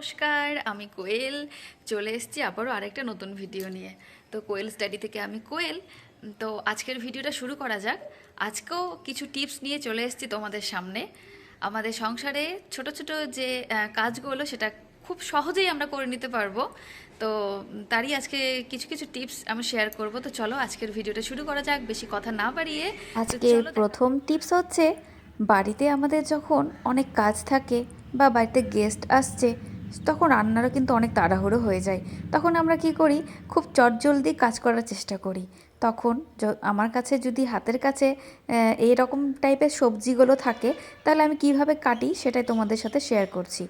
নমস্কার আমি কোয়েল। চলে এসেছি আবারও আরেকটা নতুন ভিডিও নিয়ে। তো কোয়েল স্টাডি থেকে আমি কোয়েল। তো আজকের ভিডিওটা শুরু করা যাক। আজকেও কিছু টিপস নিয়ে চলে এসেছি তোমাদের সামনে। আমাদের সংসারে ছোট ছোট যে কাজগুলো সেটা খুব সহজেই আমরা করে নিতে পারব। তো তারই আজকে কিছু কিছু টিপস আমি শেয়ার করব। তো চলো আজকের ভিডিওটা শুরু করা যাক বেশি কথা না বাড়িয়ে। আজকে প্রথম টিপস হচ্ছে বাড়িতে আমাদের যখন অনেক কাজ থাকে বা বাড়িতে গেস্ট আসছে তখন রান্নারও কিন্তু অনেক তাড়াহুড়ো হয়ে যায়। তখন আমরা কি করি? খুব চটজলদি কাজ করার চেষ্টা করি। তখন আমার কাছে যদি হাতের কাছে এই রকম টাইপের সবজিগুলো থাকে, তাহলে আমি কীভাবে কাটি সেটাই তোমাদের সাথে শেয়ার করছি।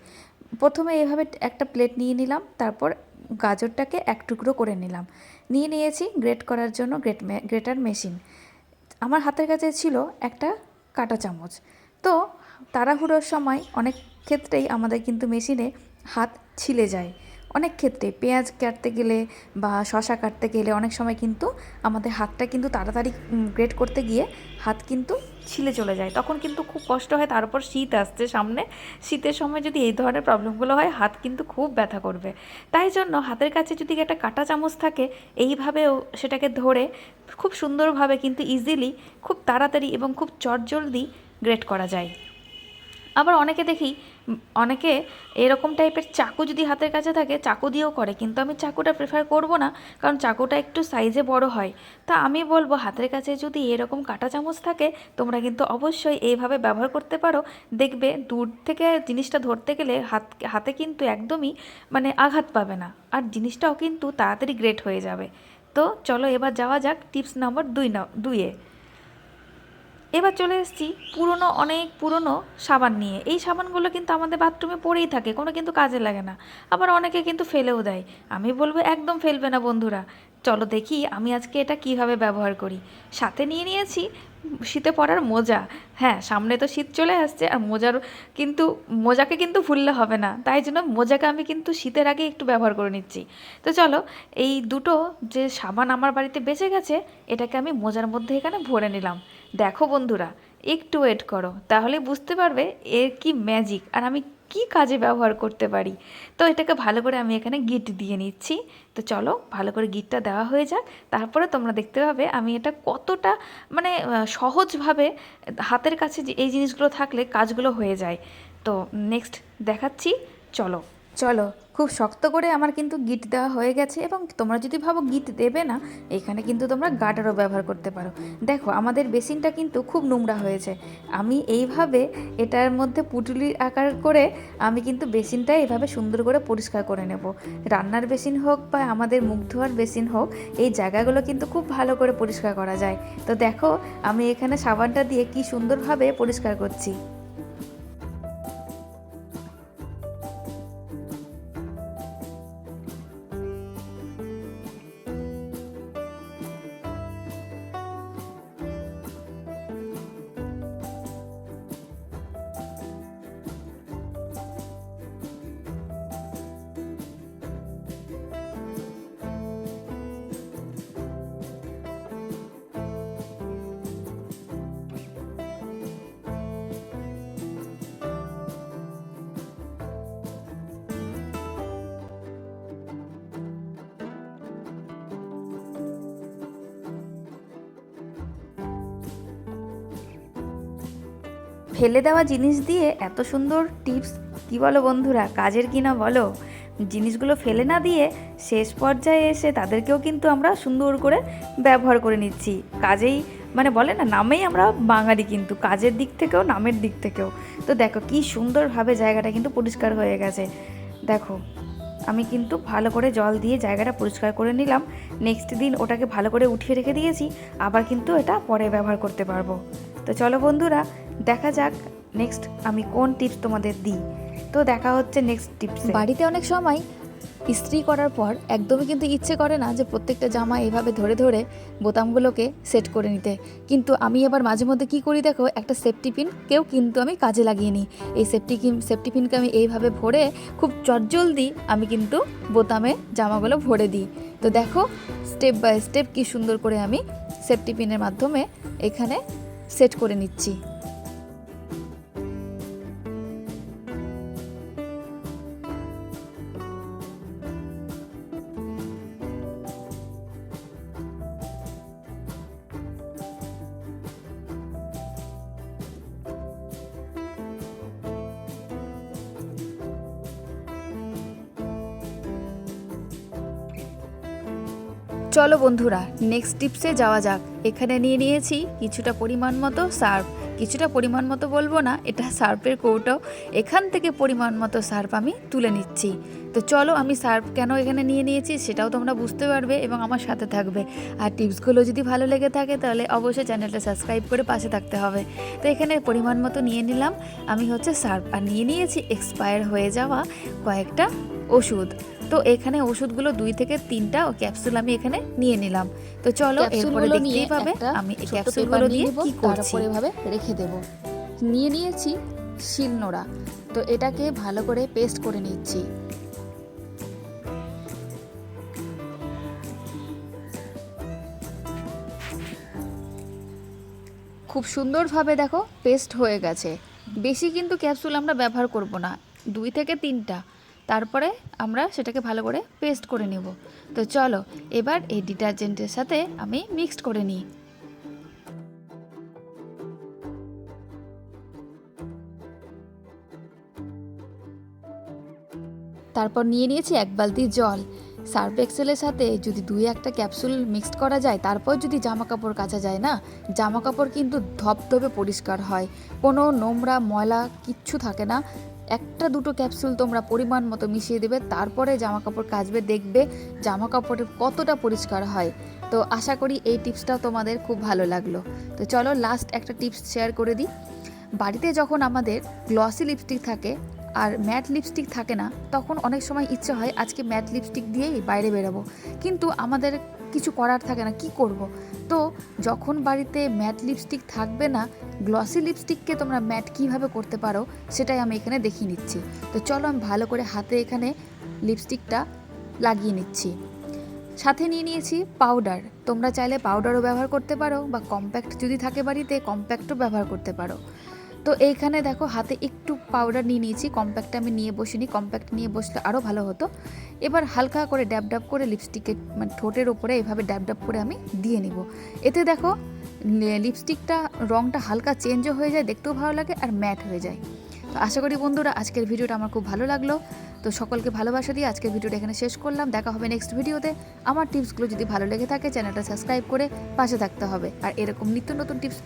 প্রথমে এভাবে একটা প্লেট নিয়ে নিলাম, তারপর গাজরটাকে এক টুকরো করে নিলাম। নিয়ে নিয়েছি গ্রেট করার জন্য গ্রেট গ্রেটার মেশিন আমার হাতের কাছে ছিল একটা কাঁটা চামচ। তো তাড়াহুড়োর সময় অনেক ক্ষেত্রেই আমাদের কিন্তু মেশিনে হাত ছিলে যায়। অনেক ক্ষেত্রে পেঁয়াজ কাটতে গেলে বা শশা কাটতে গেলে অনেক সময় কিন্তু আমাদের হাতটা কিন্তু তাড়াতাড়ি গ্রেট করতে গিয়ে হাত কিন্তু ছিলে চলে যায়। তখন কিন্তু খুব কষ্ট হয় তারপর শীত আসছে সামনে। শীতের সময় যদি এই ধরনের প্রবলেমগুলো হয়, হাত কিন্তু খুব ব্যথা করবে। তাই জন্য হাতের কাছে যদি একটা কাঁটা চামচ থাকে, এইভাবেও সেটাকে ধরে খুব সুন্দরভাবে কিন্তু ইজিলি খুব তাড়াতাড়ি এবং খুব চটজলদি গ্রেট করা যায়। আবার অনেকে দেখি অনেকে এরকম টাইপের চাকু যদি হাতের কাছে থাকে, চাকু দিয়েও করে। কিন্তু আমি চাকুটা প্রেফার করব না, কারণ চাকুটা একটু সাইজে বড় হয়। তা আমি বলব, হাতের কাছে যদি এরকম কাঁটা চামচ থাকে, তোমরা কিন্তু অবশ্যই এইভাবে ব্যবহার করতে পারো। দেখবে দূর থেকে জিনিসটা ধরতে গেলে হাত, হাতে কিন্তু একদমই মানে আঘাত পাবে না। আর জিনিসটাও কিন্তু তাড়াতাড়ি গ্রেট হয়ে যাবে। তো চলো এবার যাওয়া যাক টিপস নাম্বার দুই দুইয়ে। এবার চলে এসেছি পুরনো, অনেক পুরনো সাবান নিয়ে। এই সাবানগুলো কিন্তু আমাদের বাথরুমে পড়েই থাকে, কোনো কিন্তু কাজে লাগে না। আবার অনেকে কিন্তু ফেলেও দেয়। আমি বলব একদম ফেলবে না বন্ধুরা। চলো দেখি আমি আজকে এটা কীভাবে ব্যবহার করি। সাথে নিয়ে নিয়েছি শীতে পরার মোজা। হ্যাঁ সামনে তো শীত চলে আসছে আর মোজার কিন্তু, মোজাকে কিন্তু ভুললে হবে না। তাই জন্য মোজাকে আমি কিন্তু শীতের আগে একটু ব্যবহার করে নিচ্ছি। তো চলো, এই দুটো যে সাবান আমার বাড়িতে বেঁচে গেছে, এটাকে আমি মোজার মধ্যে এখানে ভরে নিলাম। দেখো বন্ধুরা একটু ওয়েট করো। তাহলে বুঝতে পারবে এর কি ম্যাজিক আর আমি কি কাজে ব্যবহার করতে পারি। তো এটাকে ভালো করে আমি এখানে গিট দিয়ে নিচ্ছি। তো চলো ভালো করে গিটটা দেওয়া হয়ে যাক। তারপরে তোমরা দেখতে পাবে আমি এটা কতটা মানে সহজভাবে হাতের কাছে এই জিনিসগুলো থাকলে কাজগুলো হয়ে যায়। তো নেক্সট দেখাচ্ছি। চলো। চলো, খুব শক্ত করে আমার কিন্তু গিট দেওয়া হয়ে গেছে এবং তোমরা যদি ভাবো গিট দেবে না, এখানে কিন্তু তোমরা গাটারও ব্যবহার করতে পারো। দেখো, আমাদের বেসিনটা কিন্তু খুব নোংরা হয়েছে। আমি এইভাবে এটার মধ্যে পুটুলির আকার করে আমি কিন্তু বেসিনটা এভাবে সুন্দর করে পরিষ্কার করে নেব। রান্নার বেসিন হোক বা আমাদের মুখ ধোয়ার বেসিন হোক, এই জায়গাগুলো কিন্তু খুব ভালো করে পরিষ্কার করা যায়। তো দেখো, আমি এখানে সাবানটা দিয়ে কি সুন্দরভাবে পরিষ্কার করছি। ফেলে দেওয়া জিনিস দিয়ে এত সুন্দর টিপস কি বলো বন্ধুরা? কাজের কি না বলো? জিনিসগুলো ফেলে না দিয়ে শেষ পর্যায়ে এসে তাদেরকেও কিন্তু আমরা সুন্দর করে ব্যবহার করে নিচ্ছি। কাজেই মানে বলে না, নামেই আমরা বাঙালি কিন্তু, কাজের দিক থেকেও, নামের দিক থেকেও। তো দেখো, কি সুন্দরভাবে জায়গাটা কিন্তু পরিষ্কার হয়ে গেছে। দেখো, আমি কিন্তু ভালো করে জল দিয়ে জায়গাটা পরিষ্কার করে নিলাম। নেক্সট দিন ওটাকে ভালো করে উঠিয়ে রেখে দিয়েছি। আবার কিন্তু এটা পরে ব্যবহার করতে পারব। তো চলো বন্ধুরা দেখা যাক নেক্সট আমি কোন টিপস তোমাদের দিই। তো দেখা হচ্ছে নেক্সট টিপস বাড়িতে অনেক সময় ইস্ত্রি করার পর একদমই কিন্তু ইচ্ছে করে না যে প্রত্যেকটা জামা এভাবে ধরে ধরে বোতামগুলোকে সেট করে নিতে। কিন্তু আমি আবার মাঝে মধ্যে কী করি দেখো, একটা সেফটি পিনকেও কিন্তু আমি কাজে লাগিয়ে নিই। এই সেফটি সেফটি পিনকে আমি এইভাবে ভরে খুব চটজলদি আমি কিন্তু বোতামে জামাগুলো ভরে দিই। তো দেখো স্টেপ বাই স্টেপ কি সুন্দর করে আমি সেফটি পিনের মাধ্যমে এখানে সেট করে নিচ্ছি। চলো বন্ধুরা নেক্সট টিপসে যাওয়া যাক। এখানে নিয়ে নিয়েছি কিছুটা পরিমাণ মতো সার্ফ। কিছুটা পরিমাণ মতো বলব না, এটা সার্ফের কৌটো। এখান থেকে পরিমাণ মতো সার্ফ আমি তুলে নিচ্ছি। তো চলো আমি সার্ফ কেন এখানে নিয়ে নিয়েছি সেটাও তোমরা বুঝতে পারবে এবং আমার সাথে থাকবে। আর টিপসগুলো যদি ভালো লেগে থাকে তাহলে অবশ্যই চ্যানেলটা সাবস্ক্রাইব করে পাশে থাকতে হবে। তো এখানে পরিমাণ মতো নিয়ে নিলাম। আমি হচ্ছে সার্ফ। আর নিয়ে নিয়েছি এক্সপায়ার হয়ে যাওয়া কয়েকটা ওষুধ। তো এখানে ওষুধগুলো দুই থেকে তিনটা ক্যাপসুল আমি এখানে নিয়ে নিলাম। তো চলো এরপরে দেখতেই পাবে আমি এই ক্যাপসুলগুলো দিয়ে নিয়ে কি করছি। এভাবে রেখে দেব। নিয়ে নিয়েছি শিলনোড়া। তো এটাকে ভালো করে পেস্ট করে নিচ্ছি। খুব সুন্দরভাবে দেখো পেস্ট হয়ে গেছে। বেশি কিন্তু ক্যাপসুল আমরা ব্যবহার করব না। দুই থেকে তিনটা। তারপরে আমরা সেটাকে ভালো করে পেস্ট করে নেব। তো চলো, এবার এই ডিটারজেন্টের সাথে আমি মিক্সড করে নিই। তারপর নিয়ে নিয়েছি এক বালতি জল। সার্ফ এক্সেলের সাথে যদি দুই একটা ক্যাপসুল মিক্সড করা যায়, তারপর যদি জামা কাপড় কাচা যায় না জামা কাপড় কিন্তু ধপধপে পরিষ্কার হয়। কোনো নোংরা ময়লা কিচ্ছু থাকে না। একটা দুটো ক্যাপসুল তোমরা পরিমাণ মতো মিশিয়ে দেবে, তারপরে জামা কাপড় কাচবে, দেখবে জামা কাপড়ের কতটা পরিষ্কার হয়। তো আশা করি এই টিপসটাও তোমাদের খুব ভালো লাগল। তো চলো লাস্ট একটা টিপস শেয়ার করে দিই। বাড়িতে যখন আমাদের গ্লসি লিপস্টিক থাকে আর ম্যাট লিপস্টিক থাকে না, তখন অনেক সময় ইচ্ছে হয় আজকে ম্যাট লিপস্টিক দিয়েই বাইরে বেরোবো। কিন্তু আমাদের কিছু করার থাকে না, কি করব। তো যখন বাড়িতে ম্যাট লিপস্টিক থাকবে না গ্লসি লিপস্টিককে তোমরা ম্যাট কীভাবে করতে পারো, সেটাই আমি এখানে দেখিয়ে নিচ্ছি। তো চলো আমি ভালো করে হাতে এখানে লিপস্টিকটা লাগিয়ে নিচ্ছি। সাথে নিয়ে নিয়েছি পাউডার তোমরা চাইলে পাউডারও ব্যবহার করতে পারো বা কম্প্যাক্ট যদি থাকে বাড়িতে কম্প্যাক্টও ব্যবহার করতে পারো। তো এইখানে দেখো হাতে একটু পাউডার নিয়ে নিয়েছি কম্প্যাক্ট আমি নিয়ে বসিনি কম্প্যাক্ট নিয়ে বসলে আরও ভালো হতো। এবার হালকা করে ড্যাব ড্যাব করে লিপস্টিকের মানে ঠোঁটের ওপরে এভাবে ড্যাব ড্যাব করে আমি দিয়ে নিব। এতে দেখো লিপস্টিকটা রঙটা হালকা চেঞ্জও হয়ে যায়, দেখতেও ভালো লাগে আর ম্যাট হয়ে যায়। তো আশা করি বন্ধুরা আজকের ভিডিওটা আমার খুব ভালো লাগল। তো সকলকে ভালোবাসা দিয়ে আজকের ভিডিওটা এখানে শেষ করলাম। দেখা হবে নেক্সট ভিডিওতে। আমার টিপসগুলো যদি ভালো লেগে থাকে চ্যানেলটা সাবস্ক্রাইব করে পাশে থাকতে হবে। আর এরকম নিত্য নতুন টিপস